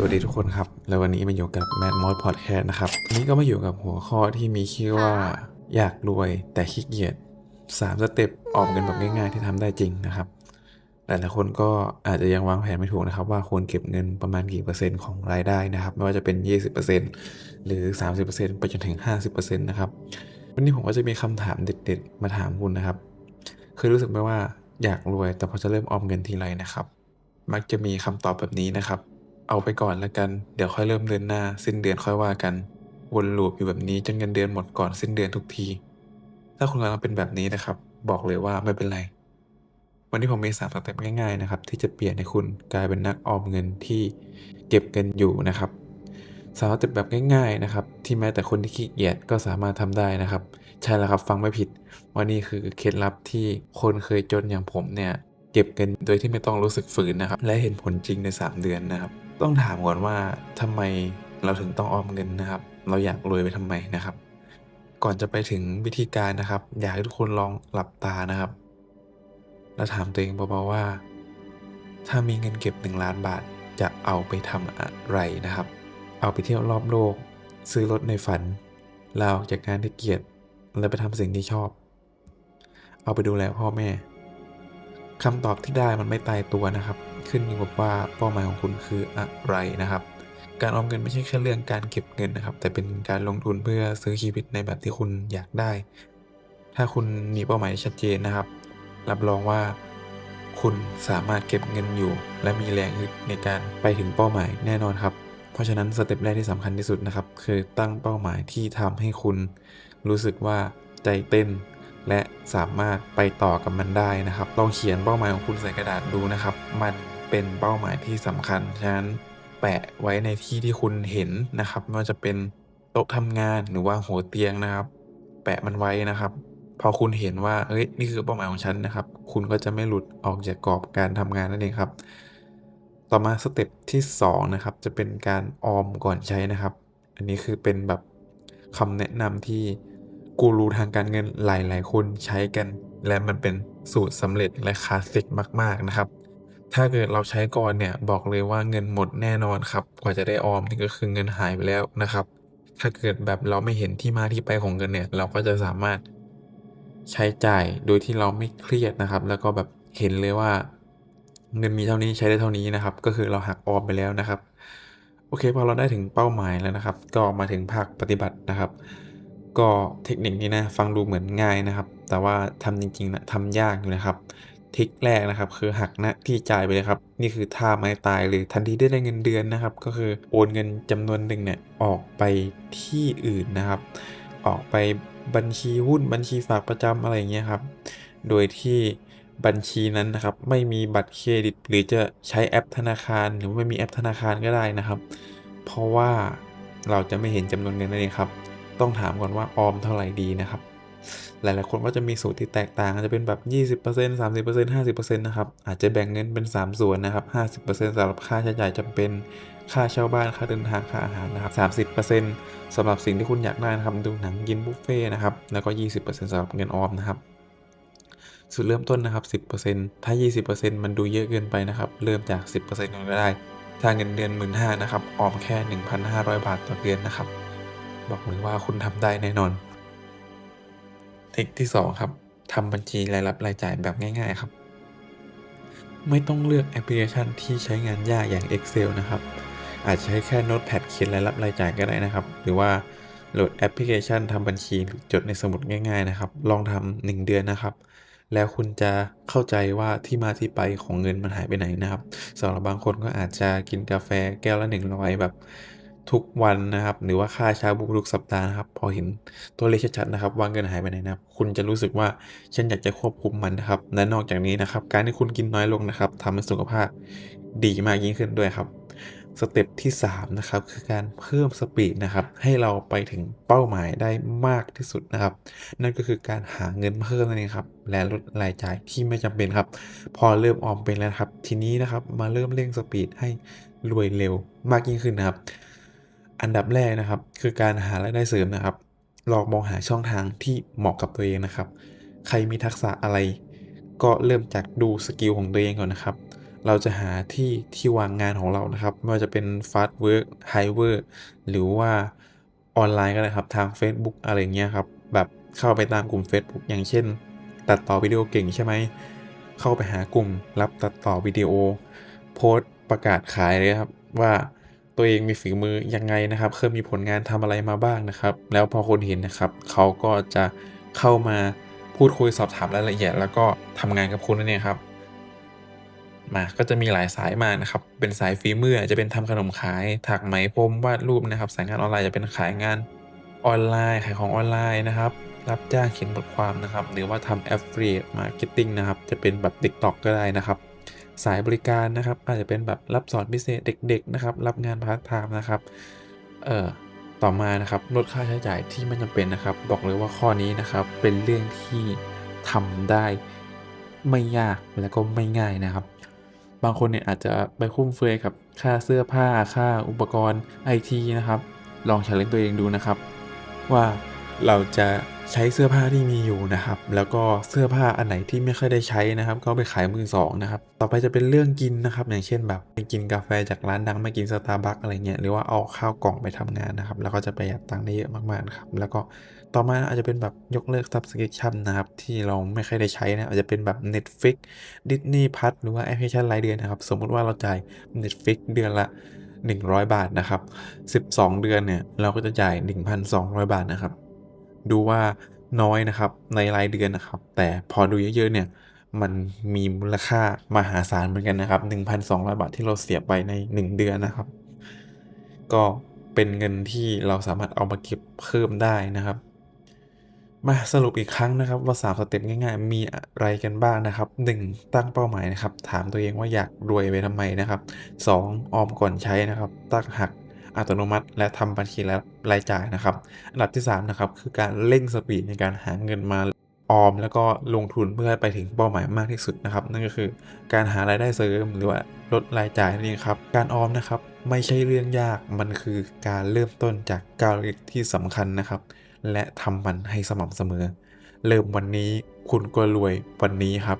สวัสดีทุกคนครับ แล้ววันนี้มาอยู่กับ Mad Mod Podcast นะครับวันนี้ก็มาอยู่กับหัวข้อที่มีชื่อว่า อยากรวยแต่ขี้เกียจ3สเต็ปออมเงินแบบง่ายๆที่ทำได้จริงนะครับหลายๆคนก็อาจจะยังวางแผนไม่ถูกนะครับ ว่าควรเก็บเงินประมาณกี่เปอร์เซ็นต์ของรายได้นะครับ ไม่ว่าจะเป็น 20%หรือ 30%ไปจนถึง 50%นะครับวันนี้ผมก็จะมีคำถามเด็ด ๆ มาถามคุณนะครับเคยรู้สึกไหมว่าอยากรวยแต่พอจะเริ่มออมเงินทีไรนะครับ มักจะมีคำตอบแบบนี้นะครับ เอาไปก่อนแล้วกัน เดี๋ยวค่อยเริ่มเดือนหน้า สิ้นเดือนค่อยว่ากัน วนลูปอยู่แบบนี้จนเงินเดือนหมดก่อนสิ้นเดือนทุกที ถ้าคุณกำลังเป็นแบบนี้นะครับ บอกเลยว่าไม่เป็นไร วันนี้ผมมีสามสเต็ปง่ายๆนะครับ ที่จะเปลี่ยนให้คุณกลายเป็นนักออมเงินที่เก็บเงินอยู่นะครับสามสเต็ปแบบง่ายๆนะครับ ที่แม้แต่คนที่ขี้เกียจก็สามารถทำได้นะครับ ใช่แล้วครับฟังไม่ผิดว่านี่คือเคล็ดลับที่คนเคยจนอย่างผมเนี่ยเก็บเงินโดยที่ไม่ต้องรู้สึกฝืนนะครับ และเห็นผลจริงใน 3 เดือนนะครับ ต้องถามก่อนว่าทำไมเราถึงต้องออมเงินนะครับ เราอยากรวยไปทำไมนะครับ ก่อนจะไปถึงวิธีการนะครับ อยากให้ทุกคนลองหลับตานะครับ แล้วถามตัวเองเบาๆว่า ถ้ามีเงินเก็บ 1 ล้านบาทจะเอาไปทำอะไรนะครับ เอาไปเที่ยวรอบโลก ซื้อรถในฝันลาออกจากงานที่เกียดแล้วไปทำสิ่งที่ชอบ เอาไปดูแลพ่อแม่คำตอบที่ได้มันไม่ตายตัวนะครับ ขึ้นอยู่กับว่าเป้าหมายของคุณคืออะไรนะครับ การออมเงินไม่ใช่แค่เรื่องการเก็บเงินนะครับ แต่เป็นการลงทุนเพื่อซื้อชีวิตในแบบที่คุณอยากได้ ถ้าคุณมีเป้าหมายที่ชัดเจนนะครับ รับรองว่าคุณสามารถเก็บเงินอยู่ และมีแรงฮึดในการไปถึงเป้าหมายแน่นอนครับ เพราะฉะนั้นสเต็ปแรกที่สำคัญที่สุดนะครับ คือตั้งเป้าหมายที่ทำให้คุณรู้สึกว่าใจเต้น และสามารถไปต่อกับมันได้นะครับลองเขียนเป้าหมายของคุณใส่กระดาษดูนะครับ มัน เป็นเป้าหมายที่สำคัญ ฉะนั้นแปะไว้ในที่ที่คุณเห็นนะครับ ไม่ว่าจะเป็นโต๊ะทำงานหรือว่าหัวเตียงนะครับ แปะมันไว้นะครับ พอคุณเห็นว่าเฮ้ยนี่คือเป้าหมายของฉันนะครับ คุณก็จะไม่หลุดออกจากกรอบการทำงานนั่นเองครับ ต่อมาสเต็ปที่2นะครับจะเป็นการออมก่อนใช้นะครับ อันนี้คือเป็นแบบคำแนะนำที่กูรูทางการเงินหลาย ๆ คนใช้กัน และมันเป็นสูตรสำเร็จและคลาสสิกมาก ๆ นะครับ ถ้าเกิดเราใช้ก่อนเนี่ย บอกเลยว่าเงินหมดแน่นอนครับ กว่าจะได้ออมนี่ก็คือเงินหายไปแล้วนะครับ ถ้าเกิดแบบเราไม่เห็นที่มาที่ไปของเงินเนี่ย เราก็จะสามารถใช้จ่ายโดยที่เราไม่เครียดนะครับ แล้วก็แบบเห็นเลยว่า เงินมีเท่านี้ใช้ได้เท่านี้นะครับ ก็คือเราหักออมไปแล้วนะครับ โอเคพอเราได้ถึงเป้าหมายแล้วนะครับ ก็มาถึงภาคปฏิบัตินะครับ ก็เทคนิคนี้นะฟังดูเหมือนง่ายนะครับ แต่ว่าทำจริงๆนะทำยากอยู่นะครับ ทิคแรกนะครับคือหักหน้าที่จ่ายไปเลยครับ นี่คือท่าไม้ตายเลยทันทีได้ได้เงินเดือนนะครับ ก็คือโอนเงินจำนวนหนึ่งเนี่ยออกไปที่อื่นนะครับ ออกไปบัญชีหุ้นบัญชีฝากประจำอะไรเงี้ยครับ โดยที่บัญชีนั้นนะครับ ไม่มีบัตรเครดิต หรือจะใช้แอปธนาคาร หรือไม่มีแอปธนาคารก็ได้นะครับ เพราะว่าเราจะไม่เห็นจำนวนเงินนั่นเองครับ ต้องถามก่อนว่าออมเท่าไหร่ดีนะครับ หลายๆคนก็จะมีสูตรที่แตกต่างอาจจะเป็นแบบ 20% 30% 50%นะครับอาจจะแบ่งเงินเป็น 3 ส่วนนะครับ 50%สำหรับค่าใช้จ่ายจำเป็นค่าเช่าบ้านค่าเดินทางค่าอาหารนะครับ 30%สำหรับสิ่งที่คุณอยากได้นะครับดูหนังกินบุฟเฟ่นะครับแล้วก็ 20%สำหรับเงินออมนะครับสุดเริ่มต้นนะครับ 10%ถ้า 20%มันดูเยอะเกินไปนะครับ เริ่มจาก 10%ก่อนก็ได้ ถ้าเงินเดือน 15,000นะครับ ออมแค่ 1,500 บาทต่อเดือนนะครับ บอกเลยว่าคุณทำได้แน่นอน ทคที่ 2 ครับทำบัญชีรายรับรายจ่ายแบบง่าย ๆ ครับ ไม่ต้องเลือกแอปพลิเคชันที่ใช้งานยากอย่าง Excel นะครับ อาจจะใช้แค่ Notepad เขียนรายรับรายจ่ายก็ได้นะครับ หรือว่าโหลดแอปพลิเคชันทำบัญชีจดในสมุดง่าย ๆ นะครับ ลองทำหนึ่งเดือนนะครับ แล้วคุณจะเข้าใจว่าที่มาที่ไปของเงินมันหายไปไหนนะครับสำหรับบางคนก็อาจจะกินกาแฟแก้วละ100แบบ ทุกวันนะครับ หรือว่าค่าเช้าบุกทุกสัปดาห์นะครับ พอเห็นตัวเลขชัดๆนะครับ ว่าเงินหายไปไหนนะครับ คุณจะรู้สึกว่าฉันอยากจะควบคุมมันนะครับ และนอกจากนี้นะครับ การที่คุณกินน้อยลงนะครับทำให้สุขภาพดีมากยิ่งขึ้นด้วยครับสเต็ปที่3นะครับคือการเพิ่มสปีดนะครับให้เราไปถึงเป้าหมายได้มากที่สุดนะครับ นั่นก็คือการหาเงินเพิ่มนั่นเองครับและลดรายจ่ายที่ไม่จำเป็นครับ พอเริ่มออมเป็นแล้วครับ ทีนี้นะครับมาเริ่มเร่งสปีดให้รวยเร็วมากยิ่งขึ้นนะครับ อันดับแรกนะครับ คือการหารายได้เสริมนะครับ ลองมองหาช่องทางที่เหมาะกับตัวเองนะครับ ใครมีทักษะอะไร ก็เริ่มจากดูสกิลของตัวเองก่อนนะครับ เราจะหาที่ที่วางงานของเรานะครับ ไม่ว่าจะเป็น Fast Work High Work หรือว่าออนไลน์ก็ได้ครับทางเฟซบุ๊กอะไรเงี้ยครับ แบบเข้าไปตามกลุ่มเฟซบุ๊กอย่างเช่น ตัดต่อวิดีโอเก่งใช่ไหม เข้าไปหากลุ่มรับตัดต่อวิดีโอ โพสต์ประกาศขายเลยครับว่า ตัวเองมีฝีมือยังไงนะครับ เคยมีผลงานทำอะไรมาบ้างนะครับ แล้วพอคนเห็นนะครับเขาก็จะเข้ามาพูดคุยสอบถามรายละเอียด แล้วก็ทำงานกับคุณนั่นเองครับมาก็จะมีหลายสายมากนะครับ เป็นสายฝีมือจะเป็นทำขนมขายถักไหมพรมวาดรูปนะครับ สายงานออนไลน์จะเป็นขายงานออนไลน์ขายของออนไลน์นะครับ รับจ้างเขียนบทความนะครับ หรือว่าทำ affiliate marketing นะครับ จะเป็นแบบ TikTok ก็ได้นะครับ สายบริการนะครับ อาจจะเป็นแบบรับสอนพิเศษเด็ก ๆ นะครับ รับงานพาร์ทไทม์นะครับเอ่อต่อมานะครับลดค่าใช้จ่ายที่ไม่จำเป็นนะครับ บอกเลยว่าข้อนี้นะครับเป็นเรื่องที่ทำได้ไม่ยากและก็ไม่ง่ายนะครับ บางคนเนี่ยอาจจะไปฟุ่มเฟือยกับค่าเสื้อผ้าค่าอุปกรณ์ไอทีนะครับ ลอง challenge ตัวเองดูนะครับ ว่าเราจะ ใช้เสื้อผ้าที่มีอยู่นะครับ แล้วก็เสื้อผ้าอันไหนที่ไม่ค่อยได้ใช้นะครับ ก็ไปขายมือสองนะครับ ต่อไปจะเป็นเรื่องกินนะครับ อย่างเช่นแบบไปกินกาแฟจากร้านดังไม่กินสตาร์บัคอะไรเงี้ย หรือว่าเอาข้าวกล่องไปทำงานนะครับ แล้วก็จะประหยัดตังค์ได้เยอะมากๆนะครับ แล้วก็ต่อมาอาจจะเป็นแบบยกเลิก subscription นะครับ ที่เราไม่ค่อยได้ใช้นะ อาจจะเป็นแบบ Netflix Disney Plus หรือว่าแอปพลิเคชันรายเดือนนะครับ สมมุติว่าเราจ่าย Netflix เดือนละ100 บาทนะครับ 12 เดือนเนี่ย เราก็จะจ่าย 1,200 บาทนะครับ ดูว่าน้อยนะครับในรายเดือนนะครับ แต่พอดูเยอะๆเนี่ยมันมีมูลค่ามหาศาลเหมือนกันนะครับ 1,200 บาทที่เราเสียไปใน 1 เดือนนะครับ ก็เป็นเงินที่เราสามารถเอามาเก็บเพิ่มได้นะครับ มาสรุปอีกครั้งนะครับว่า 3 สเต็ปง่าย ๆ มีอะไรกันบ้างนะครับ 1. ตั้งเป้าหมายนะครับ ถามตัวเองว่าอยากรวยไปทำไมนะครับ 2. ออมก่อนใช้นะครับ ตั้งหัก อัตโนมัติ และทำบัญชีและรายจ่ายนะครับ อันดับที่3นะครับคือการเร่งสปีดในการหาเงินมาออม แล้วก็ลงทุนเพื่อไปถึงเป้าหมายมากที่สุดนะครับ นั่นก็คือการหารายได้เสริมหรือว่าลดรายจ่ายนั่เองครับ การออมนะครับไม่ใช่เรื่องยากมันคือการเริ่มต้นจากก้าวเล็กที่สำคัญนะครับ และทำมันให้สม่ำเสมอ เริ่มวันนี้คุณก็รวยวันนี้ครับ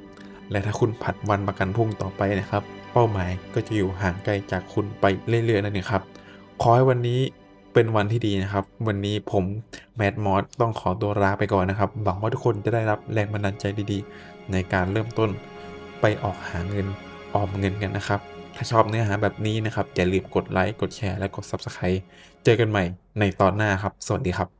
และถ้าคุณผัดวันประกันพรุ่งต่อไปนะครับ เป้าหมายก็จะอยู่ห่างไกลจากคุณไปเรื่อยๆนั่นเองครับ ขอให้วันนี้เป็นวันที่ดีนะครับ วันนี้ผมแมดมอสต้องขอตัวลาไปก่อนนะครับ หวังว่าทุกคนจะได้รับแรงบันดาลใจดีๆ ในการเริ่มต้นไปออกหาเงินออมเงินกันนะครับ ถ้าชอบเนื้อหาแบบนี้นะครับอย่าลืมกดไลค์กดแชร์และกด Subscribe เจอกันใหม่ในตอนหน้าครับ สวัสดีครับ